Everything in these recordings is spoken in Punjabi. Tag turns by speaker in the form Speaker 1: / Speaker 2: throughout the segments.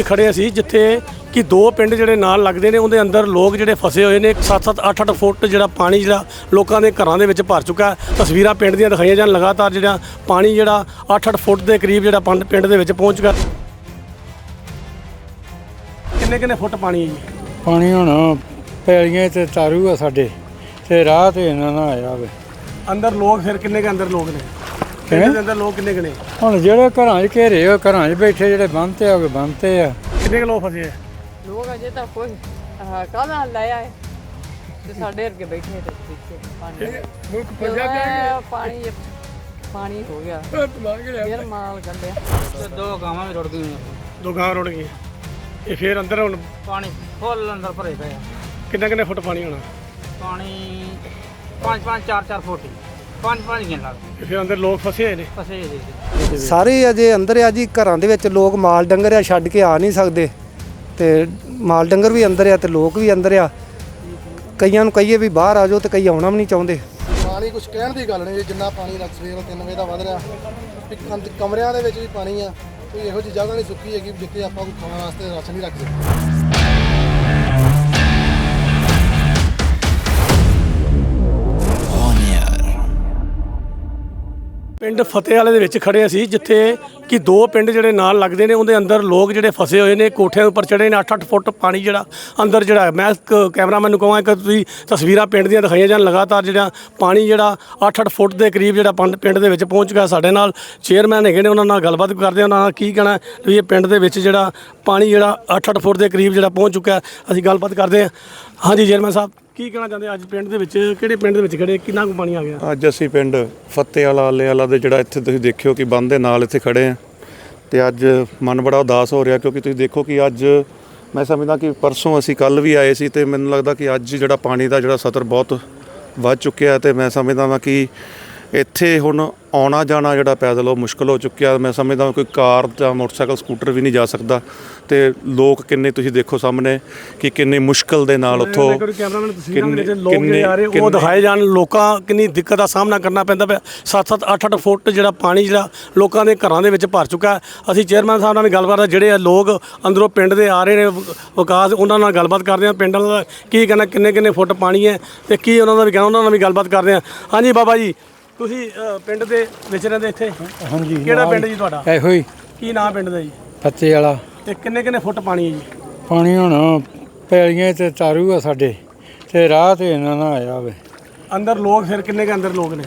Speaker 1: ਵਿੱਚ ਖੜੇ ਅਸੀਂ ਜਿੱਥੇ ਕਿ ਦੋ ਪਿੰਡ ਜਿਹੜੇ ਨਾਲ ਲੱਗਦੇ ਨੇ ਉਹਦੇ ਅੰਦਰ ਲੋਕ ਜਿਹੜੇ ਫਸੇ ਹੋਏ ਨੇ 7-7 8-8 ਫੁੱਟ ਜਿਹੜਾ ਪਾਣੀ ਜਿਹੜਾ ਲੋਕਾਂ ਦੇ ਘਰਾਂ ਦੇ ਵਿੱਚ ਭਰ ਚੁੱਕਾ। ਤਸਵੀਰਾਂ ਪਿੰਡ ਦੀਆਂ ਦਿਖਾਈਆਂ ਜਾਣ ਲਗਾਤਾਰ ਜਿਹੜਾ ਪਾਣੀ ਜਿਹੜਾ 8-8 ਫੁੱਟ ਦੇ ਕਰੀਬ ਜਿਹੜਾ ਪੰਡ- ਪਿੰਡ ਦੇ ਵਿੱਚ ਪਹੁੰਚ ਚੁੱਕਾ ਕਿੰਨੇ ਕਿੰਨੇ ਫੁੱਟ ਪਾਣੀ ਹੈ ਜੀ?
Speaker 2: ਪਾਣੀ ਹੁਣ ਪੈਲੀਆਂ ਤੇ ਤਾਰੂ ਆ ਸਾਡੇ ਤੇ ਰਾਹ ਤੇ ਇਹਨਾਂ ਨਾਲ ਆਇਆ ਵੇ।
Speaker 1: ਅੰਦਰ ਲੋਕ ਫਿਰ ਕਿੰਨੇ ਕੇ ਅੰਦਰ ਲੋਕ ਨੇ? ਪਿੰਡ ਦੇ ਅੰਦਰ ਲੋਕ ਕਿੰਨੇ ਕਿੰਨੇ
Speaker 2: ਹੁਣ ਜਿਹੜੇ ਘਰਾਂ 'ਚ ਘੇਰੇ ਹੋ ਘਰਾਂ 'ਚ ਬੈਠੇ ਜਿਹੜੇ ਬੰਦ ਤੇ ਆ ਉਹ ਬੰਦ ਤੇ ਆ।
Speaker 1: ਕਿੰਨੇ ਕੁ ਲੋਕ ਫਸੇ ਆ?
Speaker 3: ਲੋਕ ਅਜੇ ਤੱਕ ਕੋਈ ਕਾਹਦਾ ਲਾਇਆ ਹੈ ਤੇ ਸਾਡੇ ਅੱਗੇ ਬੈਠੇ ਤੇ ਪਿੱਛੇ ਪਾਣੀ ਮੁਲਕ ਫਸਿਆ ਪਾਣੀ ਪਾਣੀ ਹੋ ਗਿਆ। ਫਿਰ ਮਾਲ ਕੱਢਿਆ।
Speaker 4: ਤੇ ਦੋ ਗਾਵਾਂ ਵੀ ਰੁੜ ਗਈਆਂ
Speaker 1: ਦੋ ਗਾਂ ਰੁੜ ਗਏ ਇਹ ਫਿਰ ਅੰਦਰ ਹੁਣ
Speaker 4: ਪਾਣੀ ਫੁੱਲ ਅੰਦਰ ਭਰੇ ਪਏ ਆ।
Speaker 1: ਕਿੰਨੇ ਕਿੰਨੇ ਫੁੱਟ ਪਾਣੀ ਹੋਣਾ?
Speaker 4: ਪਾਣੀ ਪੰਜ ਪੰਜ ਚਾਰ ਚਾਰ ਫੁੱਟ ਹੀ। ਪੰਜ ਪੰਜ ਗਿਣ ਲਾ
Speaker 1: ਇਹ ਫਿਰ ਅੰਦਰ ਲੋਕ ਫਸੇ ਹੋਏ ਨੇ।
Speaker 4: ਫਸੇ ਜੀ
Speaker 5: ਸਾਰੇ ਅਜੇ ਅੰਦਰ ਆ ਜੀ ਘਰਾਂ ਦੇ ਵਿੱਚ ਲੋਕ ਮਾਲ ਡੰਗਰ ਆ ਛੱਡ ਕੇ ਆ ਨਹੀਂ ਸਕਦੇ। ਤੇ ਮਾਲ ਡੰਗਰ ਵੀ ਅੰਦਰ ਆ ਤੇ ਲੋਕ ਵੀ ਅੰਦਰ ਆ। ਕਈਆਂ ਨੂੰ ਕਹੀਏ ਵੀ ਬਾਹਰ ਆ ਜਾਓ ਤੇ ਕਈ ਆਉਣਾ ਵੀ ਨਹੀਂ ਚਾਹੁੰਦੇ।
Speaker 6: ਪਾਣੀ ਕੁਝ ਕਹਿਣ ਦੀ ਗੱਲ ਨਹੀਂ ਜਿੰਨਾ ਪਾਣੀ ਰਾਤ ਸਵੇਰ 3 ਵਜੇ ਦਾ ਵਧ ਰਿਹਾ। ਕਮਰਿਆਂ ਦੇ ਵਿੱਚ ਵੀ ਪਾਣੀ ਆ ਕੋਈ ਇਹੋ ਜਿਹੀ ਜਗ੍ਹਾ ਨਹੀਂ ਸੁੱਕੀ ਹੈਗੀ ਜਿੱਥੇ ਆਪਾਂ ਕੋਈ ਖਾਣ ਵਾਸਤੇ ਰਾਸ਼ਨ ਨਹੀਂ ਰੱਖ ਸਕਦੇ
Speaker 1: ਪਿੰਡ ਫਤਿਹ ਵਾਲੇ ਦੇ ਵਿੱਚ ਖੜੇ ਅਸੀਂ, ਜਿੱਥੇ ਕਿ ਦੋ ਪਿੰਡ ਜਿਹੜੇ ਨਾਲ ਲੱਗਦੇ ਨੇ, ਉਹਦੇ ਅੰਦਰ ਲੋਕ ਜਿਹੜੇ ਫਸੇ ਹੋਏ ਨੇ, ਕੋਠਿਆਂ ਉੱਪਰ ਚੜੇ ਨੇ 8-8 ਫੁੱਟ ਪਾਣੀ ਜਿਹੜਾ ਅੰਦਰ ਜਿਹੜਾ ਮੈਂ ਕ- ਕੈਮਰਾਮੈਨ ਨੂੰ ਕਹਾਂ ਕਿ ਤੁਸੀਂ ਤਸਵੀਰਾਂ ਪਿੰਡ ਦੀਆਂ ਦਿਖਾਈਆਂ ਜਾਣ, ਲਗਾਤਾਰ ਜਿਹੜਾ ਪਾਣੀ ਜਿਹੜਾ 8-8 ਫੁੱਟ ਦੇ ਕਰੀਬ ਜਿਹੜਾ ਪੰਡ- ਪਿੰਡ ਦੇ ਵਿੱਚ ਪਹੁੰਚ ਚੁੱਕਾ ਸਾਡੇ ਨਾਲ। ਚੇਅਰਮੈਨ ਹੈਗੇ ਨੇ, ਉਹਨਾਂ ਨਾਲ ਗੱਲਬਾਤ ਕਰਦੇ ਉਹਨਾਂ ਨਾਲ ਕੀ ਕਹਿਣਾ ਹੈ ਵੀ ਇਹ ਪਿੰਡ ਦੇ ਵਿੱਚ ਜਿਹੜਾ ਪਾਣੀ ਜਿਹੜਾ 8-8 ਫੁੱਟ ਦੇ ਕਰੀਬ ਜਿਹੜਾ ਪਹੁੰਚ ਚੁੱਕਾ ਅਸੀਂ ਗੱਲਬਾਤ ਕਰਦੇ ਹਾਂ। ਹਾਂਜੀ ਚੇਅਰਮੈਨ ਸਾਹਿਬ। ਕੀ ਕਹਿਣਾ ਚਾਹੁੰਦੇ ਅੱਜ ਪਿੰਡ ਦੇ ਵਿੱਚ, ਕਿਹੜੇ ਪਿੰਡ ਦੇ ਵਿੱਚ ਖੜੇ? ਕਿੰਨਾ ਕੁ ਪਾਣੀ ਆ ਗਿਆ?
Speaker 7: ਅੱਜ ਅਸੀਂ ਪਿੰਡ ਫੱਤੇ ਵਾਲਾ, ਆਲੇ ਵਾਲਾ ਦੇ ਜਿਹੜਾ ਇੱਥੇ ਤੁਸੀਂ ਦੇਖਿਓ ਕਿ ਬੰਦ ਦੇ ਨਾਲ ਇੱਥੇ ਖੜੇ ਆ। ਤੇ ਅੱਜ ਮਨ ਬੜਾ ਉਦਾਸ ਹੋ ਰਿਹਾ ਕਿਉਂਕਿ ਤੁਸੀਂ ਦੇਖੋ ਕਿ ਅੱਜ ਮੈਂ ਸਮਝਦਾ ਕਿ ਪਰਸੋਂ ਅਸੀਂ ਕੱਲ ਵੀ ਆਏ ਸੀ ਤੇ ਮੈਨੂੰ ਲੱਗਦਾ ਕਿ ਅੱਜ ਜਿਹੜਾ ਪਾਣੀ ਦਾ ਜਿਹੜਾ ਸਤਰ ਬਹੁਤ ਵੱਧ ਚੁੱਕਿਆ ਤੇ ਮੈਂ ਸਮਝਦਾ ਵਾਂ ਕਿ ਇੱਥੇ ਹੁਣ ਆਉਣਾ ਜਾਣਾ ਜਿਹੜਾ ਪੈਦਲ ਉਹ ਮੁਸ਼ਕਲ ਹੋ ਚੁੱਕਿਆ। ਮੈਂ ਸਮਝਦਾ ਕੋਈ ਕਾਰ ਜਾਂ ਮੋਟਰਸਾਈਕਲ ਸਕੂਟਰ ਵੀ ਨਹੀਂ ਜਾ ਸਕਦਾ। ਤੇ ਲੋਕ ਕਿੰਨੇ ਤੁਸੀਂ ਦੇਖੋ ਸਾਹਮਣੇ ਕਿ ਕਿੰਨੀ ਮੁਸ਼ਕਲ ਦੇ ਨਾਲ ਉੱਥੋਂ ਕਿੰਨੇ-
Speaker 1: ਉਹ ਦਿਖਾਏ ਜਾਣ। ਲੋਕਾਂ ਕਿੰਨੀ ਦਿੱਕਤ ਦਾ ਸਾਹਮਣਾ ਕਰਨਾ ਪੈਂਦਾ ਪਿਆ। 7-7 8-8 ਫੁੱਟ ਜਿਹੜਾ ਪਾਣੀ ਜਿਹੜਾ ਲੋਕਾਂ ਦੇ ਘਰਾਂ ਦੇ ਵਿੱਚ ਭਰ ਚੁੱਕਾ। ਅਸੀਂ ਚੇਅਰਮੈਨ ਸਾਹਿਬ ਨਾਲ ਵੀ ਗੱਲਬਾਤ ਜਿਹੜੇ ਆ ਲੋਕ ਅੰਦਰੋਂ ਪਿੰਡ ਦੇ ਆ ਰਹੇ ਨੇ ਵਿਕਾਸ ਉਹਨਾਂ ਨਾਲ ਗੱਲਬਾਤ ਕਰਦੇ ਆ ਪਿੰਡ ਦਾ ਕੀ ਕਹਿਣਾ ਕਿੰਨੇ ਕਿੰਨੇ ਫੁੱਟ ਪਾਣੀ ਹੈ ਤੇ ਕੀ ਉਹਨਾਂ ਦਾ ਵੀ ਕਹਿਣਾ ਉਹਨਾਂ ਨਾਲ ਵੀ ਗੱਲਬਾਤ ਕਰਦੇ ਆ ਹਾਂਜੀ ਬਾਬਾ ਜੀ ਤੁਸੀਂ ਅ, ਪਿੰਡ ਦੇ ਵਿੱਚ ਰਹਿੰਦੇ ਇੱਥੇ?
Speaker 2: ਹਾਂਜੀ
Speaker 1: ਕਿਹੜਾ ਪਿੰਡ ਜੀ ਤੁਹਾਡਾ?
Speaker 2: ਇਹੋ ਹੀ।
Speaker 1: ਕੀ ਨਾਮ ਪਿੰਡ ਦਾ ਜੀ?
Speaker 2: ਫੱਤੇ ਵਾਲਾ।
Speaker 1: ਤੇ ਕਿੰਨੇ ਕਿੰਨੇ ਫੁੱਟ ਪਾਣੀ ਹੈ ਜੀ?
Speaker 2: ਪਾਣੀ ਹੁਣ ਪੈਲੀਆਂ ਤੇ ਤਾਰੂ ਆ ਸਾਡੇ ਤੇ ਰਾਹ ਤੇ ਇਹਨਾਂ ਨਾਲ ਆਇਆ ਵੇ।
Speaker 1: ਅੰਦਰ ਲੋਕ ਫਿਰ ਕਿੰਨੇ ਕੇ ਅੰਦਰ ਲੋਕ ਨੇ?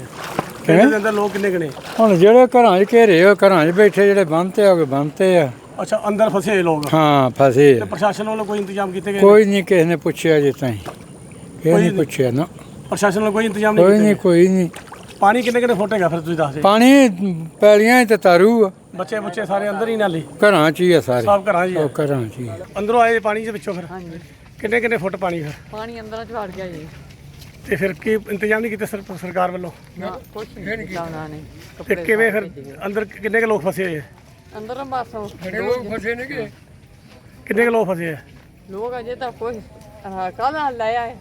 Speaker 1: ਪਿੰਡ ਦੇ ਅੰਦਰ ਲੋਕ ਕਿੰਨੇ ਕਿੰਨੇ
Speaker 2: ਹੁਣ ਜਿਹੜੇ ਘਰਾਂ 'ਚ ਘੇਰੇ ਹੋ ਘਰਾਂ 'ਚ ਬੈਠੇ ਜਿਹੜੇ ਬੰਦ ਤੇ ਆ ਉਹ ਬੰਦ ਤੇ ਆ।
Speaker 1: ਅੱਛਾ ਅੰਦਰ ਫਸੇ ਹੋਏ ਲੋਕ?
Speaker 2: ਹਾਂ ਫਸੇ
Speaker 1: ਤੇ
Speaker 2: ਆ।
Speaker 1: ਪ੍ਰਸ਼ਾਸਨ ਵੱਲੋਂ ਕੋਈ ਇੰਤਜ਼ਾਮ ਕੀਤੇ ਗਏ ਨੇ?
Speaker 2: ਕੋਈ ਨਹੀਂ ਕਿਸੇ ਨੇ ਪੁੱਛਿਆ ਜੇ ਤਾਈਂ। ਕਿਸੇ ਨੇ ਪੁੱਛਿਆ ਨਾ।
Speaker 1: ਪ੍ਰਸ਼ਾਸਨ ਵੱਲੋਂ ਕੋਈ ਇੰਤਜ਼ਾਮ ਨਹੀਂ
Speaker 2: ਕੋਈ ਨਹੀਂ
Speaker 1: ਗਏ?
Speaker 2: ਕੋਈ ਨਹੀਂ।
Speaker 1: ਪਾਣੀ ਕਿੰਨੇ ਕਿੰਨੇ ਫੁੱਟ ਹੈਗਾ ਫਿਰ ਤੁਸੀਂ ਦੱਸ ਦਿਓ?
Speaker 2: ਪਾਣੀ ਪੈਲੀਆਂ 'ਚ ਤੇ ਤਾਰੂ ਆ।
Speaker 1: ਬੱਚੇ ਬੁੱਚੇ ਸਾਰੇ ਅੰਦਰ ਹੀ ਨਾਲੇ?
Speaker 2: ਘਰਾਂ 'ਚ ਹੀ ਆ ਸਾਰੇ।
Speaker 1: ਸਭ ਘਰਾਂ 'ਚ ਹੀ ਆ।
Speaker 2: ਉਹ ਘਰਾਂ 'ਚ ਹੀ ਆ।
Speaker 1: ਅੰਦਰੋਂ ਆਏ ਪਾਣੀ ਦੇ ਵਿੱਚੋਂ ਫਿਰ?
Speaker 3: ਹਾਂਜੀ।
Speaker 1: ਕਿੰਨੇ ਕਿੰਨੇ ਫੁੱਟ ਪਾਣੀ ਫਿਰ?
Speaker 3: ਪਾਣੀ ਅੰਦਰ ਝਾੜ ਗਿਆ ਜੀ।
Speaker 1: ਤੇ ਫਿਰ ਕੀ ਇੰਤਜ਼ਾਮ ਨਹੀਂ ਕੀਤੇ ਸਰ- ਸਰਕਾਰ ਵੱਲੋਂ?
Speaker 3: ਨਾ ਕੁਛ ਨਹੀਂ ਲਾਉਣਾ ਨਹੀਂ
Speaker 1: ਤੇ
Speaker 3: ਕੱਪੜੇ
Speaker 1: ਕਿਵੇਂ ਫਿਰ ਅੰਦਰ ਕਿੰਨੇ ਕੁ ਲੋਕ ਫਸੇ ਹੋਏ ਆ?
Speaker 3: ਅੰਦਰ ਬਸ ਉਹ
Speaker 1: ਕਿੰਨੇ ਕੁ ਲੋਕ ਫਸੇ ਆ?
Speaker 3: ਲੋਕ ਅਜੇ ਤੱਕ ਕੋਈ ਕਾਹਦਾ ਲਾਇਆ ਹੈ?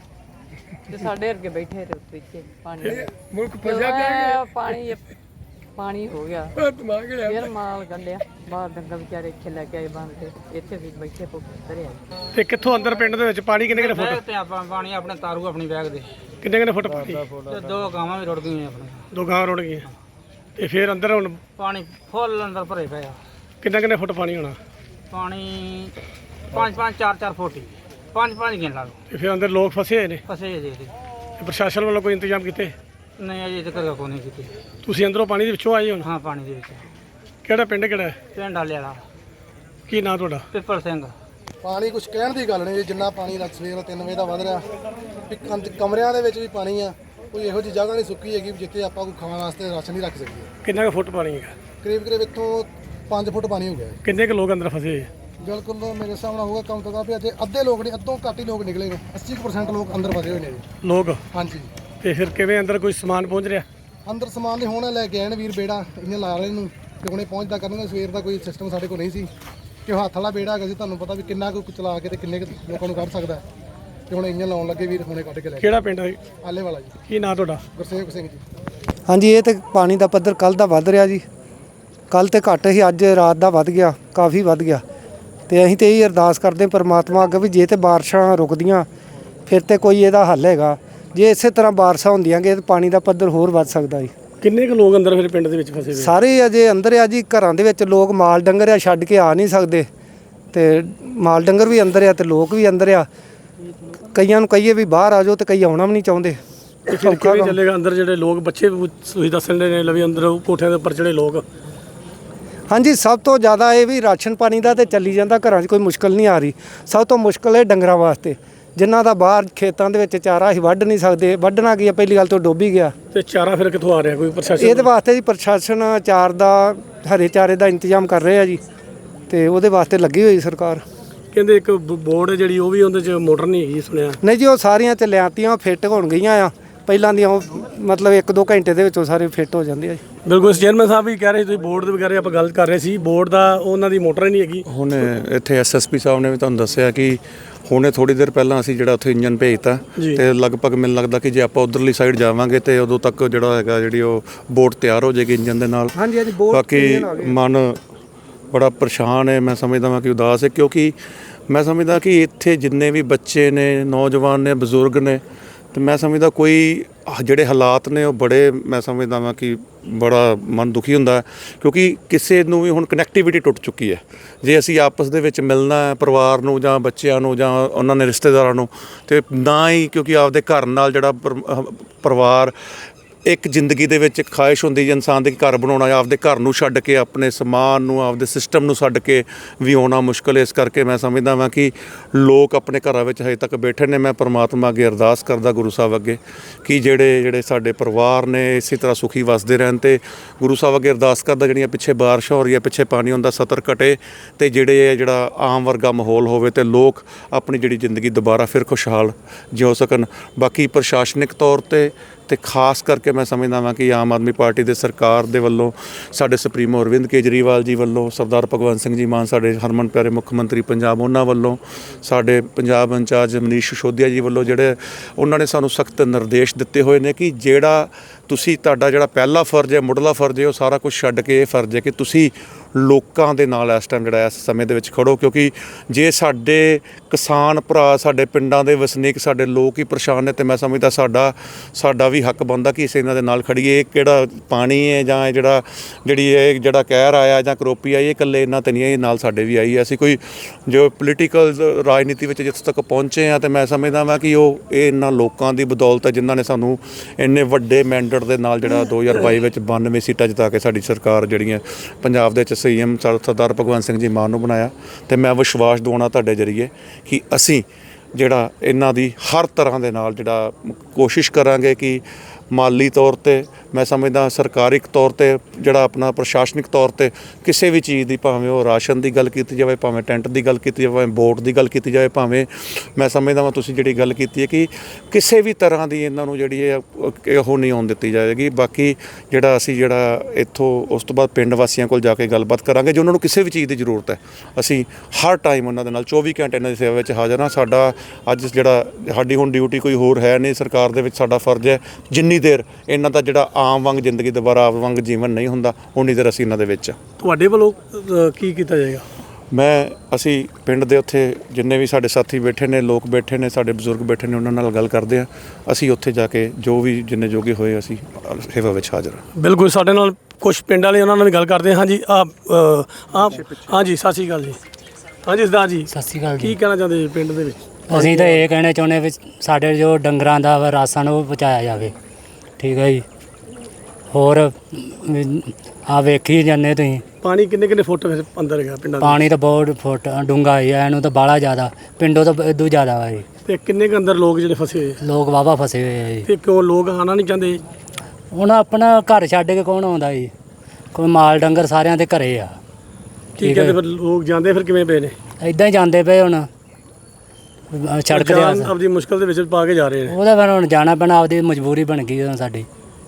Speaker 3: ਤੇ ਸਾਡੇ ਅੱਗੇ ਬੈਠੇ ਤੇ ਪਿੱਛੇ ਪਾਣੀ ਮੁਲਕ ਫਸਿਆ ਪਾਣੀ ਪਾਣੀ ਹੋ ਗਿਆ। ਫਿਰ ਮਾਲ ਕੱਢਿਆ। ਬਾਹਰ ਡੰਗਰ ਵਿਚਾਰੇ ਇੱਥੇ ਲੈ ਕੇ ਆਏ ਬੰਦ ਤੇ ਇੱਥੇ ਵੀ ਬੈਠੇ ਪੁੱਤਰੇ ਆ।
Speaker 1: ਤੇ ਕਿੱਥੋਂ ਅੰਦਰ ਪਿੰਡ ਦੇ ਵਿੱਚ? ਪਾਣੀ ਕਿੰਨੇ ਕਿੰਨੇ ਫੁੱਟ?
Speaker 4: ਤੇ ਆਪਾਂ ਪਾਣੀ ਆਪਣੇ ਤਾਰੂ ਆਪਣੀ ਬੈਗ ਦੇ।
Speaker 1: ਕਿੰਨੇ ਕਿੰਨੇ ਫੁੱਟ ਪਾਣੀ?
Speaker 4: ਤੇ ਦੋ ਗਾਵਾਂ ਵੀ ਰੁੜ ਗਈਆਂ ਆਪਣੇ।
Speaker 1: ਦੋ ਗਾਂ ਰੁੜ ਗਈਆਂ। ਤੇ ਫਿਰ ਅੰਦਰ ਹੁਣ
Speaker 4: ਪਾਣੀ ਫੁੱਲ ਅੰਦਰ ਭਰੇ ਪਏ ਆ।
Speaker 1: ਕਿੰਨਾ ਕਿੰਨੇ ਫੁੱਟ ਪਾਣੀ ਹੋਣਾ?
Speaker 4: ਪਾਣੀ ਪੰਜ ਪੰਜ ਚਾਰ ਚਾਰ ਫੁੱਟ ਹੀ। ਪੰਜ ਪੰਜ ਗਿਣ ਲਾ
Speaker 1: ਤੇ ਫਿਰ ਅੰਦਰ ਲੋਕ ਫਸੇ ਹੋਏ ਨੇ?
Speaker 4: ਫਸੇ ਜੀ
Speaker 1: ਤੇ ਪ੍ਰਸ਼ਾਸਨ ਵੱਲੋਂ ਕੋਈ ਇੰਤਜ਼ਾਮ ਕੀਤੇ?
Speaker 4: ਨਹੀਂ ਅਜੇ ਤੱਕ ਕੋਈ ਨਹੀਂ ਕੀਤੀ।
Speaker 1: ਤੁਸੀਂ ਅੰਦਰੋਂ ਪਾਣੀ ਦੇ ਵਿੱਚੋਂ ਆਏ ਹੁਣ?
Speaker 4: ਹਾਂ ਪਾਣੀ ਦੇ ਵਿੱਚ।
Speaker 1: ਕਿਹੜਾ ਪਿੰਡ ਕਿਹੜਾ ਹੈ?
Speaker 4: ਪਿੰਡ ਵਾਲੇ ਵਾਲਾ।
Speaker 1: ਕੀ ਨਾਂ ਤੁਹਾਡਾ?
Speaker 4: ਪਿੱਪਲ ਸਿੰਘ।
Speaker 6: ਪਾਣੀ ਕੁਝ ਕਹਿਣ ਦੀ ਗੱਲ ਨਹੀਂ ਜੀ, ਜਿੰਨਾ ਪਾਣੀ ਰਾਤ ਸਵੇਰ 3 ਵਜੇ ਦਾ ਵਧ ਰਿਹਾ। ਵੀ ਕੰਦ- ਕਮਰਿਆਂ ਦੇ ਵਿੱਚ ਵੀ ਪਾਣੀ ਆ ਕੋਈ ਇਹੋ ਜਿਹੀ ਜਗ੍ਹਾ ਨਹੀਂ ਸੁੱਕੀ ਹੈਗੀ ਵੀ ਜਿੱਥੇ ਆਪਾਂ ਕੋਈ ਖਾਣ ਵਾਸਤੇ ਰਾਸ਼ਨ ਨਹੀਂ ਰੱਖ ਸਕਦੇ
Speaker 1: ਕਿੰਨਾ ਕੁ ਫੁੱਟ ਪਾਣੀ ਹੈਗਾ?
Speaker 6: ਕਰੀਬ ਕਰੀਬ ਇੱਥੋਂ 5 ਫੁੱਟ ਪਾਣੀ ਹੋ ਗਿਆ ਹੈ।
Speaker 1: ਕਿੰਨੇ ਕੁ ਲੋਕ ਅੰਦਰ ਫਸੇ ਹੋਏ ਆ?
Speaker 6: ਬਿਲਕੁਲ ਮੇਰੇ ਹਿਸਾਬ ਨਾਲ ਹੋਊਗਾ ਕਮ ਤੋਂ ਕਮ ਵੀ ਅਜੇ ਅੱਧੇ ਲੋਕ ਨਹੀਂ ਅੱਧੋਂ ਘੱਟ ਹੀ ਲੋਕ ਨਿਕਲੇ ਨੇ। 80% ਲੋਕ ਅੰਦਰ ਫਸੇ ਹੋਏ ਨੇ ਜੀ।
Speaker 1: ਲੋਕ?
Speaker 6: ਹਾਂਜੀ।
Speaker 1: ਤੇ ਫਿਰ ਕਿਵੇਂ ਅੰਦਰ ਕੋਈ ਸਮਾਨ ਪਹੁੰਚ ਰਿਹਾ?
Speaker 6: ਅੰਦਰ ਸਮਾਨ ਦੇ ਹੁਣ ਲੈ ਕੇ ਆਏ ਨੇ ਵੀਰ ਬੇੜਾ ਇਹਨੇ ਲਾ ਰਹੇ ਨੂੰ ਤੇ ਹੁਣੇ ਪਹੁੰਚਦਾ ਕਰਨਗੇ। ਸਵੇਰ ਦਾ ਕੋਈ ਸਿਸਟਮ ਸਾਡੇ ਕੋਲ ਨਹੀਂ ਸੀ। ਕਿ ਹੱਥ ਵਾਲਾ ਬੇੜਾ ਹੈਗਾ ਸੀ ਤੁਹਾਨੂੰ ਪਤਾ ਵੀ ਕਿੰਨਾ ਕੁ ਚਲਾ ਕੇ ਤੇ ਕਿੰਨੇ ਕੁ ਲੋਕਾਂ ਨੂੰ ਕੱਢ ਸਕਦਾ ਹੈ। ਤੇ ਹੁਣ ਇੰਜਨ ਲਾਉਣ ਲੱਗੇ ਵੀਰ ਹੁਣੇ ਕੱਢ ਕੇ ਲੈ ਗਏ।
Speaker 1: ਕਿਹੜਾ ਪਿੰਡ ਹੈ
Speaker 6: ਆਲੇ ਵਾਲਾ ਜੀ।
Speaker 1: ਕੀ ਨਾਂ ਤੁਹਾਡਾ?
Speaker 6: ਗੁਰਸੇਵਕ ਸਿੰਘ ਜੀ।
Speaker 5: ਹਾਂਜੀ ਇਹ ਤੇ ਪਾਣੀ ਦਾ ਪੱਧਰ ਕੱਲ ਦਾ ਵੱਧ ਰਿਹਾ ਜੀ। ਕੱਲ ਤੇ ਘੱਟ ਸੀ ਅੱਜ ਰਾਤ ਦਾ ਵੱਧ ਗਿਆ ਕਾਫੀ ਵੱਧ ਗਿਆ। ਤੇ ਅਸੀਂ ਤੇ ਇਹ ਅਰਦਾਸ ਕਰਦੇ ਹਾਂ ਪਰਮਾਤਮਾ ਅੱਗੇ ਵੀ ਜੇ ਤੇ ਬਾਰਿਸ਼ਾਂ ਰੁਕਦੀਆਂ ਫਿਰ ਤੇ ਕੋਈ ਇਹਦਾ ਹੱਲ ਹੈਗਾ। ਜੇ ਇਸੇ ਤਰ੍ਹਾਂ ਬਾਰਿਸ਼ਾਂ ਹੁੰਦੀਆਂ ਗੇ ਤਾਂ ਪਾਣੀ ਦਾ ਪੱਧਰ ਹੋਰ ਵੱਧ ਸਕਦਾ ਜੀ।
Speaker 1: ਕਿੰਨੇ ਕੁ ਲੋਕ ਅੰਦਰ ਫਿਰ ਪਿੰਡ ਦੇ ਵਿੱਚ ਫਸੇ ਹੋਏ
Speaker 5: ਸਾਰੇ ਅਜੇ ਅੰਦਰ ਆ ਜੀ ਘਰਾਂ ਦੇ ਵਿੱਚ ਲੋਕ ਮਾਲ ਡੰਗਰ ਆ ਛੱਡ ਕੇ ਆ ਨਹੀਂ ਸਕਦੇ। ਤੇ ਮਾਲ ਡੰਗਰ ਵੀ ਅੰਦਰ ਆ ਤੇ ਲੋਕ ਵੀ ਅੰਦਰ ਆ। ਕਈਆਂ ਨੂੰ ਕਹੀਏ ਵੀ ਬਾਹਰ ਆ ਜਾਓ ਤੇ ਕਈ ਆਉਣਾ ਵੀ ਨਹੀਂ ਚਾਹੁੰਦੇ।
Speaker 1: ਕਿਵੇਂ ਚੱਲੇਗਾ? ਅੰਦਰ ਜਿਹੜੇ ਲੋਕ ਬੱਚੇ ਤੁਸੀਂ ਦੱਸਣ ਦੇ ਨੇ ਲਵੀ ਅੰਦਰ ਕੋਠਿਆਂ ਦੇ ਉੱਪਰ ਜਿਹੜੇ ਲੋਕ
Speaker 5: ਹਾਂਜੀ ਸਭ ਤੋਂ ਜ਼ਿਆਦਾ ਇਹ ਵੀ ਰਾਸ਼ਨ ਪਾਣੀ ਦਾ ਤੇ ਚੱਲੀ ਜਾਂਦਾ ਘਰਾਂ 'ਚ ਕੋਈ ਮੁਸ਼ਕਲ ਨਹੀਂ ਆ ਰਹੀ। ਸਭ ਤੋਂ ਮੁਸ਼ਕਲ ਹੈ ਡੰਗਰਾਂ ਵਾਸਤੇ। ਜਿਨ੍ਹਾਂ ਦਾ ਬਾਹਰ ਖੇਤਾਂ ਦੇ ਵਿੱਚ ਚਾਰਾ ਹੀ ਵੱਢ ਨਹੀਂ ਸਕਦੇ। ਵੱਢਣਾ ਕੀ ਹੈ ਪਹਿਲੀ ਗੱਲ ਤੋਂ ਡੁੱਬ ਗਿਆ।
Speaker 1: ਤੇ ਚਾਰਾ ਫਿਰ ਕਿੱਥੋਂ ਆ ਰਿਹਾ? ਕੋਈ ਪ੍ਰਸ਼ਾਸਨ?
Speaker 5: ਇਹਦੇ ਵਾਸਤੇ ਜੀ ਪ੍ਰਸ਼ਾਸਨ ਚਾਰ ਦਾ ਹਰੇ ਚਾਰੇ ਦਾ ਇੰਤਜ਼ਾਮ ਕਰ ਰਿਹਾ ਜੀ। ਤੇ ਉਹਦੇ ਵਾਸਤੇ ਲੱਗੀ ਹੋਈ ਸਰਕਾਰ।
Speaker 1: ਕਹਿੰਦੇ ਇੱਕ ਬੋਰਡ ਜਿਹੜੀ ਉਹ ਵੀ ਉਹਦੇ 'ਚ ਮੋਟਰ ਨਹੀਂ ਹੈਗੀ ਸੁਣਿਆ।
Speaker 5: ਨਹੀਂ ਜੀ ਉਹ ਸਾਰੀਆਂ ਚ ਲਿਆਤੀਆਂ ਫਿੱਟ ਹੋਣ ਗਈਆਂ ਆ। ਪਹਿਲਾਂ ਦੀਆਂ ਉਹ ਮਤਲਬ 1-2 ਘੰਟੇ ਦੇ ਵਿੱਚ ਉਹ ਸਾਰੇ ਫਿੱਟ ਹੋ ਜਾਂਦੇ ਆ ਜੀ।
Speaker 1: ਬਿਲਕੁਲ ਚੇਅਰਮੈਨ ਸਾਹਿਬ ਵੀ ਕਹਿ ਰਹੇ ਸੀ ਤੁਸੀਂ ਬੋਰਡ ਦੇ ਵਗੈਰੇ ਆਪਾਂ ਗੱਲ ਕਰ ਰਹੇ ਸੀ ਬੋਰਡ ਦਾ ਉਹਨਾਂ ਦੀ ਮੋਟਰ ਹੀ ਨਹੀਂ ਹੈਗੀ।
Speaker 7: ਹੁਣ ਇੱਥੇ ਐਸਐਸਪੀ ਸਾਹਿਬ ਨੇ ਵੀ ਤੁਹਾਨੂੰ ਦੱਸਿਆ ਕਿ ਹੁਣੇ ਥੋੜੀ ਦੇਰ ਪਹਿਲਾਂ ਅਸੀਂ ਜਿਹੜਾ ਉੱਥੇ ਇੰਜਨ ਭੇਜਤਾ। ਤੇ ਲਗਭਗ ਮੈਨੂੰ ਲੱਗਦਾ ਕਿ ਜੇ ਆਪਾਂ ਉਧਰਲੀ ਸਾਈਡ ਜਾਵਾਂਗੇ ਤੇ ਉਦੋਂ ਤੱਕ ਜਿਹੜਾ ਹੈਗਾ ਜਿਹੜੀ ਉਹ ਬੋਟ ਤਿਆਰ ਹੋ ਜਾਏਗੀ ਇੰਜਨ ਦੇ ਨਾਲ।
Speaker 5: ਹਾਂਜੀ ਹਾਂਜੀ ਬਹੁਤ
Speaker 7: ਬਾਕੀ ਮਨ ਬੜਾ ਪਰੇਸ਼ਾਨ ਹੈ ਮੈਂ ਸਮਝਦਾ ਹਾਂ ਕਿ ਉਦਾਸ ਹੈ ਕਿਉਂਕਿ ਮੈਂ ਸਮਝਦਾ ਕਿ ਇੱਥੇ ਜਿੰਨੇ ਵੀ ਬੱਚੇ ਨੇ ਨੌਜਵਾਨ ਨੇ ਬਜ਼ੁਰਗ ਨੇ ਤੇ ਮੈਂ ਸਮਝਦਾ ਕੋਈ ਜਿਹੜੇ ਹਾਲਾਤ ਨੇ ਉਹ ਬੜੇ, ਮੈਂ ਸਮਝਦਾ ਵਾਂ ਕਿ ਬੜਾ ਮਨ ਦੁਖੀ ਹੁੰਦਾ ਕਿਉਂਕਿ ਕਿਸੇ ਨੂੰ ਵੀ ਹੁਣ ਕਨੈਕਟੀਵਿਟੀ ਟੁੱਟ ਚੁੱਕੀ ਹੈ। ਜੇ ਅਸੀਂ ਆਪਸ ਦੇ ਵਿੱਚ ਮਿਲਣਾ ਹੈ ਪਰਿਵਾਰ ਨੂੰ ਜਾਂ ਬੱਚਿਆਂ ਨੂੰ ਜਾਂ ਉਹਨਾਂ ਨੇ ਰਿਸ਼ਤੇਦਾਰਾਂ ਨੂੰ, ਤੇ ਨਾ ਹੀ ਕਿਉਂਕਿ ਆਪਦੇ ਘਰ ਨਾਲ ਜਿਹੜਾ ਪਰਿਵਾਰ ਇੱਕ ਜ਼ਿੰਦਗੀ ਦੇ ਵਿੱਚ ਖਾਹਿਸ਼ ਹੁੰਦੀ ਹੈ ਇਨਸਾਨ ਦੇ ਘਰ ਬਣਾਉਣਾ ਜਾਂ ਆਪਦੇ ਘਰ ਨੂੰ ਛੱਡ ਕੇ, ਆਪਣੇ ਸਮਾਨ ਨੂੰ, ਆਪਦੇ ਸਿਸਟਮ ਨੂੰ ਛੱਡ ਕੇ ਵੀ ਆਉਣਾ ਮੁਸ਼ਕਲ, ਇਸ ਕਰਕੇ ਮੈਂ ਸਮਝਦਾ ਵਾਂ ਕਿ ਲੋਕ ਆਪਣੇ ਘਰਾਂ ਵਿੱਚ ਹਜੇ ਤੱਕ ਬੈਠੇ ਨੇ। ਮੈਂ ਪਰਮਾਤਮਾ ਅੱਗੇ ਅਰਦਾਸ ਕਰਦਾ ਗੁਰੂ ਸਾਹਿਬ ਅੱਗੇ ਕਿ ਜਿਹੜੇ ਜਿਹੜੇ ਸਾਡੇ ਪਰਿਵਾਰ ਨੇ ਇਸੇ ਤਰ੍ਹਾਂ ਸੁਖੀ ਵਸਦੇ ਰਹਿਣ ਤੇ ਗੁਰੂ ਸਾਹਿਬ ਅੱਗੇ ਅਰਦਾਸ ਕਰਦਾ ਜਿਹੜੀਆਂ ਪਿੱਛੇ ਬਾਰਿਸ਼ਾਂ ਹੋ ਰਹੀਆਂ, ਪਿੱਛੇ ਪਾਣੀ ਹੁੰਦਾ, ਸਤਰ ਘਟੇ ਤੇ ਜਿਹੜੇ ਜਿਹੜਾ ਆਮ ਵਰਗਾ ਮਾਹੌਲ ਹੋਵੇ ਤੇ ਲੋਕ ਆਪਣੀ ਜਿਹੜੀ ਜ਼ਿੰਦਗੀ ਦੁਬਾਰਾ ਫਿਰ ਖੁਸ਼ਹਾਲ ਜਿਉ ਸਕਣ। ਬਾਕੀ ਪ੍ਰਸ਼ਾਸਨਿਕ ਤੌਰ ਤੇ ਤੇ ਖਾਸ ਕਰਕੇ ਮੈਂ ਸਮਝਦਾ ਵਾਂ ਕਿ ਆਮ ਆਦਮੀ ਪਾਰਟੀ ਦੇ ਸਰਕਾਰ ਦੇ ਵੱਲੋਂ ਸਾਡੇ ਸੁਪਰੀਮੋ ਅਰਵਿੰਦ ਕੇਜਰੀਵਾਲ ਜੀ ਵੱਲੋਂ, ਸਰਦਾਰ ਭਗਵੰਤ ਸਿੰਘ ਜੀ ਮਾਨ, ਸਾਡੇ ਹਰਮਨ ਪਿਆਰੇ ਮੁੱਖ ਮੰਤਰੀ ਪੰਜਾਬ, ਉਹਨਾਂ ਵੱਲੋਂ, ਸਾਡੇ ਪੰਜਾਬ ਇੰਚਾਰਜ ਮਨੀਸ਼ ਸਿਸੋਦੀਆ ਜੀ ਵੱਲੋਂ ਜਿਹੜੇ ਉਹਨਾਂ ਨੇ ਸਾਨੂੰ ਸਖਤ ਨਿਰਦੇਸ਼ ਦਿੱਤੇ ਹੋਏ ਨੇ ਕਿ ਜਿਹੜਾ ਤੁਸੀਂ ਤੁਹਾਡਾ ਜਿਹੜਾ ਪਹਿਲਾ ਫਰਜ਼ ਹੈ, ਮੁੱਢਲਾ ਫਰਜ਼ ਹੈ, ਉਹ ਸਾਰਾ ਕੁਝ ਛੱਡ ਕੇ ਇਹ ਫਰਜ਼ ਹੈ ਕਿ ਤੁਸੀਂ ਲੋਕਾਂ ਦੇ ਨਾਲ ਇਸ ਟਾਈਮ ਜਿਹੜਾ ਇਸ ਸਮੇਂ ਦੇ ਵਿੱਚ ਖੜੋ ਕਿਉਂਕਿ ਜੇ ਸਾਡੇ ਕਿਸਾਨ ਭਰਾ ਸਾਡੇ ਪਿੰਡਾਂ ਦੇ ਵਸਨੀਕ ਸਾਡੇ ਲੋਕ ਹੀ ਪਰੇਸ਼ਾਨ ਨੇ ਤੇ ਮੈਂ ਸਮਝਦਾ ਸਾਡਾ ਸਾਡਾ ਵੀ ਹੱਕ ਬਣਦਾ ਕਿ ਅਸੀਂ ਇਹਨਾਂ ਦੇ ਨਾਲ ਖੜੀਏ। ਕਿਹੜਾ ਪਾਣੀ ਹੈ ਜਾਂ ਇਹ ਜਿਹੜਾ ਜਿਹੜੀ ਇਹ ਜਿਹੜਾ ਕਹਿਰ ਆਇਆ ਜਾਂ ਕਰੋਪੀ ਆਈ ਇਹ ਇਕੱਲੇ ਇਹਨਾਂ ਤੇ ਨਹੀਂ ਇਹ ਨਾਲ ਸਾਡੇ ਵੀ ਆਈ ਹੈ। ਅਸੀਂ ਕੋਈ ਜੋ ਪੋਲੀਟੀਕਲ ਰਾਜਨੀਤੀ ਵਿੱਚ ਜਿੱਥੇ ਤੱਕ ਪਹੁੰਚੇ ਆ ਤੇ ਮੈਂ ਸਮਝਦਾ ਵਾਂ ਕਿ ਉਹ ਇਹ ਇਹਨਾਂ ਲੋਕਾਂ ਦੀ ਬਦੌਲਤ ਹੈ ਜਿਨ੍ਹਾਂ ਨੇ ਸਾਨੂੰ ਇੰਨੇ ਵੱਡੇ ਮੈਂਡੇਟ ਦੇ ਨਾਲ ਜਿਹੜਾ 2022 ਵਿੱਚ 92 ਸੀਟਾਂ ਜਿਤਾ ਕੇ ਸਾਡੀ ਸਰਕਾਰ ਜਿਹੜੀਆਂ ਪੰਜਾਬ ਦੇ ਵਿੱਚ ਸੀਐਮ ਸਰਦਾਰ ਭਗਵੰਤ ਸਿੰਘ ਜੀ ਮਾਨ ਨੂੰ ਬਣਾਇਆ ਤੇ ਮੈਂ ਵਿਸ਼ਵਾਸ ਦਿਵਾਉਣਾ ਤੁਹਾਡੇ ਜਰੀਏ ਕਿ ਅਸੀਂ ਜਿਹੜਾ ਇਹਨਾਂ ਦੀ ਹਰ ਤਰ੍ਹਾਂ ਦੇ ਨਾਲ ਜਿਹੜਾ ਕੋਸ਼ਿਸ਼ ਕਰਾਂਗੇ ਕਿ ਮਾਲੀ ਤੌਰ ਤੇ, ਮੈਂ ਸਮਝਦਾ ਸਰਕਾਰਿਕ ਤੌਰ ਤੇ, ਜਿਹੜਾ ਆਪਣਾ ਪ੍ਰਸ਼ਾਸਨਿਕ ਤੌਰ ਤੇ ਕਿਸੇ ਵੀ ਚੀਜ਼ ਦੀ ਭਾਵੇਂ ਉਹ ਰਾਸ਼ਨ ਦੀ ਗੱਲ ਕੀਤੀ ਜਾਵੇ, ਭਾਵੇਂ ਟੈਂਟ ਦੀ ਗੱਲ ਕੀਤੀ ਜਾਵੇ, ਭਾਵੇਂ ਬੋਟ ਦੀ ਗੱਲ ਕੀਤੀ ਜਾਵੇ, ਭਾਵੇਂ ਮੈਂ ਸਮਝਦਾ ਵਾਂ ਤੁਸੀਂ ਜਿਹੜੀ ਗੱਲ ਕੀਤੀ ਹੈ ਕਿ ਕਿਸੇ ਵੀ ਤਰ੍ਹਾਂ ਦੀ ਇਹਨਾਂ ਨੂੰ ਜਿਹੜੀ ਹੈ ਉਹ ਨਹੀਂ ਆਉਣ ਦਿੱਤੀ ਜਾਏਗੀ। ਬਾਕੀ ਜਿਹੜਾ ਅਸੀਂ ਜਿਹੜਾ ਇੱਥੋਂ ਉਸ ਤੋਂ ਬਾਅਦ ਪਿੰਡ ਵਾਸੀਆਂ ਕੋਲ ਜਾ ਕੇ ਗੱਲਬਾਤ ਕਰਾਂਗੇ, ਜੇ ਉਹਨਾਂ ਨੂੰ ਕਿਸੇ ਵੀ ਚੀਜ਼ ਦੀ ਜ਼ਰੂਰਤ ਹੈ, ਅਸੀਂ ਹਰ ਟਾਈਮ ਉਹਨਾਂ ਦੇ ਨਾਲ 24 ਘੰਟੇ ਇਹਨਾਂ ਦੀ ਸੇਵਾ ਵਿੱਚ ਹਾਜ਼ਰ ਹਾਂ। ਸਾਡਾ ਅੱਜ ਜਿਹੜਾ ਸਾਡੀ ਹੁਣ ਡਿਊਟੀ ਕੋਈ ਹੋਰ ਹੈ ਨਹੀਂ, ਸਰਕਾਰ ਦੇ ਵਿੱਚ ਸਾਡਾ ਫਰਜ਼ ਹੈ ਜਿੰਨੀ ਦੇਰ ਇਹਨਾਂ ਦਾ ਜਿਹੜਾ ਆਮ ਵਾਂਗ ਜ਼ਿੰਦਗੀ ਦੁਬਾਰਾ ਆਮ ਵਾਂਗ ਜੀਵਨ ਨਹੀਂ ਹੁੰਦਾ ਉਨੀ ਦੇਰ ਅਸੀਂ ਇਹਨਾਂ ਦੇ ਵਿੱਚ।
Speaker 1: ਤੁਹਾਡੇ ਵੱਲੋਂ ਅ, ਕੀ ਕੀਤਾ ਜਾਏਗਾ?
Speaker 7: ਮੈਂ ਅਸੀਂ ਪਿੰਡ ਦੇ ਉੱਥੇ ਜਿੰਨੇ ਵੀ ਸਾਡੇ ਸਾਥੀ ਬੈਠੇ ਨੇ ਲੋਕ ਬੈਠੇ ਨੇ ਸਾਡੇ ਬਜ਼ੁਰਗ ਬੈਠੇ ਨੇ ਉਹਨਾਂ ਨਾਲ ਗੱਲ ਕਰਦੇ ਆ ਅਸੀਂ ਉੱਥੇ ਜਾ ਕੇ ਜੋ ਵੀ ਜਿੰਨੇ ਜੋਗੇ ਹੋਏ ਅਸੀਂ ਸੇਵਾ ਵਿੱਚ ਹਾਜ਼ਰ ਹਾਂ।
Speaker 1: ਬਿਲਕੁਲ ਸਾਡੇ ਨਾਲ ਕੁਝ ਪਿੰਡ ਵਾਲੇ ਉਹਨਾਂ ਨਾਲ ਵੀ ਗੱਲ ਕਰਦੇ ਹਾਂ। ਹਾਂਜੀ ਆ ਆ ਹਾਂਜੀ ਸਤਿ ਸ਼੍ਰੀ ਅਕਾਲ ਜੀ। ਹਾਂਜੀ ਸਰਦਾਰ ਜੀ
Speaker 8: ਸਤਿ ਸ਼੍ਰੀ ਅਕਾਲ
Speaker 1: ਕੀ
Speaker 8: ਜੀ
Speaker 1: ਕਹਿਣਾ ਚਾਹੁੰਦੇ ਜੀ ਪਿੰਡ ਦੇ ਵਿੱਚ?
Speaker 8: ਅਸੀਂ ਤਾਂ ਇਹ ਕਹਿਣਾ ਚਾਹੁੰਦੇ ਵੀ ਸਾਡੇ ਜੋ ਡੰਗਰਾਂ ਦਾ ਰਾਸ਼ਨ ਉਹ ਪਹੁੰਚਾਇਆ ਜਾਵੇ। ਠੀਕ ਹੈ ਜੀ। ਹੋਰ ਆ ਵੇਖੀ ਜਾਂਦੇ ਤੁਸੀਂ।
Speaker 1: ਪਾਣੀ ਕਿੰਨੇ ਕਿੰਨੇ ਫੁੱਟ ਫਿਰ ਅੰਦਰ ਹੈਗਾ ਪਿੰਡਾਂ ਦੇ
Speaker 8: ਪਾਣੀ ਤਾਂ ਬਹੁਤ ਫੁੱਟ ਡੂੰਘਾ ਹੈ ਇਹਨੂੰ ਤਾਂ ਬਾਲਾ ਜ਼ਿਆਦਾ ਪਿੰਡੋਂ ਤਾਂ ਇਦੋਂ ਜ਼ਿਆਦਾ ਵਾ ਜੀ
Speaker 1: ਤੇ ਕਿੰਨੇ ਕੁ ਅੰਦਰ ਲੋਕ ਜਿਹੜੇ ਫਸੇ ਹੋਏ ਆ?
Speaker 8: ਲੋਕ ਵਾਵਾ ਫਸੇ ਹੋਏ ਆ ਜੀ।
Speaker 1: ਤੇ ਕਿਉਂ ਲੋਕ ਆਣਾ ਨਹੀਂ ਚਾਹੁੰਦੇ?
Speaker 8: ਹੁਣ ਆਪਣਾ ਘਰ ਛੱਡ ਕੇ ਕੌਣ ਆਉਂਦਾ ਜੀ? ਕੋਈ ਮਾਲ ਡੰਗਰ ਸਾਰਿਆਂ ਦੇ ਘਰੇ ਆ। ਠੀਕ ਹੈ।
Speaker 1: ਫਿਰ ਲੋਕ ਜਾਂਦੇ ਫਿਰ ਕਿਵੇਂ ਪਏ ਨੇ?
Speaker 8: ਇਦਾਂ ਹੀ ਜਾਂਦੇ ਪਏ ਹੁਣ। ਸੜਕ ਦੇ
Speaker 1: ਜਾਨ
Speaker 8: ਆਸ
Speaker 1: ਆਪਦੀ ਮੁਸ਼ਕਲ ਦੇ ਵਿੱਚ ਪਾ ਕੇ ਜਾ ਰਹੇ ਨੇ।
Speaker 8: ਉਹਦਾ ਫਿਰ ਹੁਣ ਜਾਣਾ ਪੈਣਾ ਆਪਦੀ ਮਜਬੂਰੀ ਬਣ ਗਈ ਹੁਣ ਸਾਡੀ।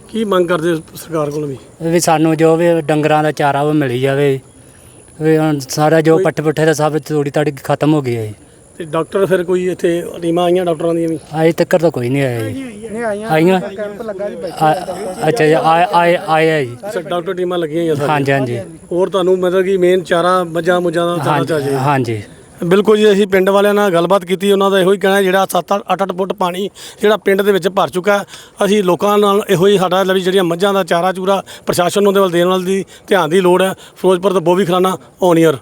Speaker 1: ਕੀ ਮੰਗ ਕਰਦੇ ਹੋ ਸਰਕਾਰ ਕੋਲੋਂ ਵੀ?
Speaker 8: ਵੀ ਸਾਨੂੰ ਜੋ ਵੀ ਡੰਗਰਾਂ ਦਾ ਚਾਰਾ ਉਹ ਮਿਲੀ ਜਾਵੇ। ਵੀ ਹੁਣ ਸਾਰਾ ਜੋ ਪੱਠੇ ਪੁੱਠੇ ਦਾ ਸਭ ਤੋੜੀ ਤਾੜੀ ਖਤਮ ਹੋ ਗਈ ਹੈ।
Speaker 1: ਤੇ ਡਾਕਟਰ ਫਿਰ ਕੋਈ ਇੱਥੇ ਟੀਮਾਂ ਆਈਆਂ ਡਾਕਟਰਾਂ ਦੀਆਂ ਵੀ?
Speaker 8: ਅਜੇ ਤੱਕ ਤਾਂ ਕੋਈ ਨਹੀਂ ਆਇਆ ਜੀ।
Speaker 5: ਆਈਆਂ।
Speaker 8: ਆਈਆਂ?
Speaker 5: ਕੈਂਪ ਲੱਗਾ ਜੀ
Speaker 8: ਆ- ਅੱਛਾ ਜੀ ਆਏ ਆਏ ਆਏ ਆ ਜੀ।
Speaker 1: ਅੱਛਾ ਡਾਕਟਰ ਟੀਮਾਂ ਲੱਗੀਆਂ ਹੋਈਆਂ ਸਾਰੀਆਂ।
Speaker 8: ਹਾਂਜੀ ਹਾਂਜੀ।
Speaker 1: ਹੋਰ ਤੁਹਾਨੂੰ ਮਤਲਬ ਕਿ ਮੇਨ ਚਾਰਾ ਮੱਝਾਂ ਮੁੱਝਾਂ ਦਾ ਚਾਰਾ
Speaker 8: ਹਾਂਜੀ
Speaker 1: ਚਾਹੀਏ
Speaker 8: ਹਾਂਜੀ।
Speaker 1: ਬਿਲਕੁਲ ਜੀ, ਅਸੀਂ ਪਿੰਡ ਵਾਲਿਆਂ ਨਾਲ ਗੱਲਬਾਤ ਕੀਤੀ, ਉਹਨਾਂ ਦਾ ਇਹੋ ਹੀ ਕਹਿਣਾ ਜਿਹੜਾ 7 8 ਫੁੱਟ ਪਾਣੀ ਜਿਹੜਾ ਪਿੰਡ ਦੇ ਵਿੱਚ ਭਰ ਚੁੱਕਾ ਅਸੀਂ ਲੋਕਾਂ ਨਾਲ ਇਹੋ ਹੀ ਸਾਡਾ ਵੀ ਜਿਹੜੀਆਂ ਮੱਝਾਂ ਦਾ ਚਾਰਾ ਚੂਰਾ ਪ੍ਰਸ਼ਾਸਨ ਨੂੰ ਉਹਦੇ ਵੱਲ ਦੇਣ ਵੱਲ ਦੀ ਧਿਆਨ ਦੀ ਲੋੜ ਹੈ। ਫਿਰੋਜ਼ਪੁਰ ਤੋਂ ਬੋਵੀ ਖਰਾਨਾ ਔਨੀਅਰ